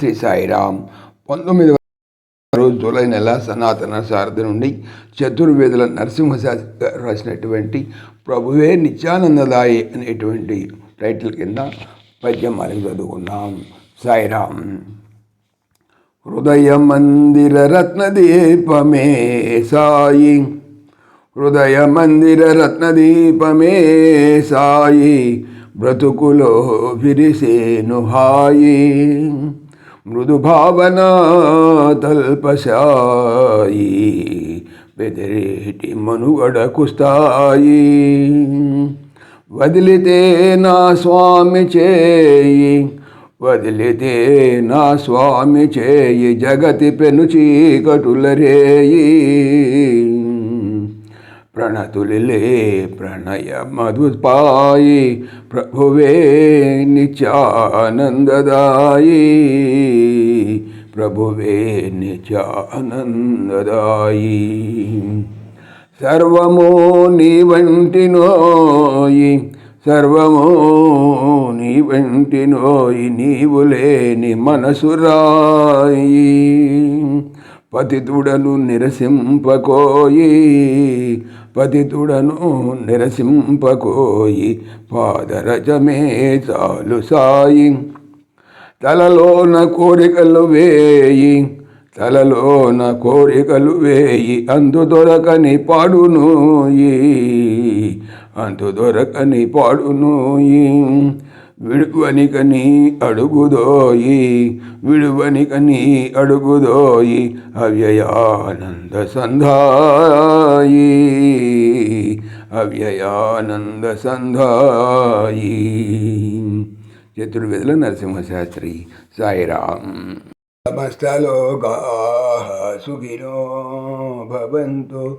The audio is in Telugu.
శ్రీ సాయిరామ్. పంతొమ్మిది రోజు జూలై నెల సనాతన సారథి నుండి చతుర్వేదుల నరసింహశాస్త్రి గారు రాసినటువంటి ప్రభువే నిత్యానందదాయి అనేటువంటి టైటిల్ కింద పద్యం మనకి చదువుకున్నాం సాయిరామ్. హృదయ మందిర రత్నదీపమే సాయి. హృదయ మందిర రత్నదీపమే సాయి. బ్రతుకులో విరిసేను హాయి. మృదుభావనాతల్పశాయి బెదిరేటి మనుగడకు స్థాయి వదిలితే నా స్వామి చేయి వదిలితే నా స్వామి చేయి జగతి పెను చీకటుల రేయి. ప్రణతులిలే ప్రణయ మధుపాయి ప్రభువే నిత్యానందదాయి. ప్రభువే నిత్యానందదాయి. సర్వము నీ వంటి నోయి సర్వము నీ వంటి నోయి నీవు లేని మనసురాయి పతితుడను నిరసింపకోయి పతితుడను నిరసింపకోయి పాదరజమే చాలు సాయి. తలలోన కోరికలు వేయి తలలోన కోరికలు వేయి అందు దొరకని పాడునోయి అందు దొరకని పాడునోయి విడువని కని అడుగుదోయి విడువని కని అడుగుదోయి అవ్యయానంద సంధాయి అవ్యయానంద సంధాయి. చతుర్వేదుల నరసింహశాస్త్రి సాయిరాం సమస్తలోకా సుఖినో భవంతు.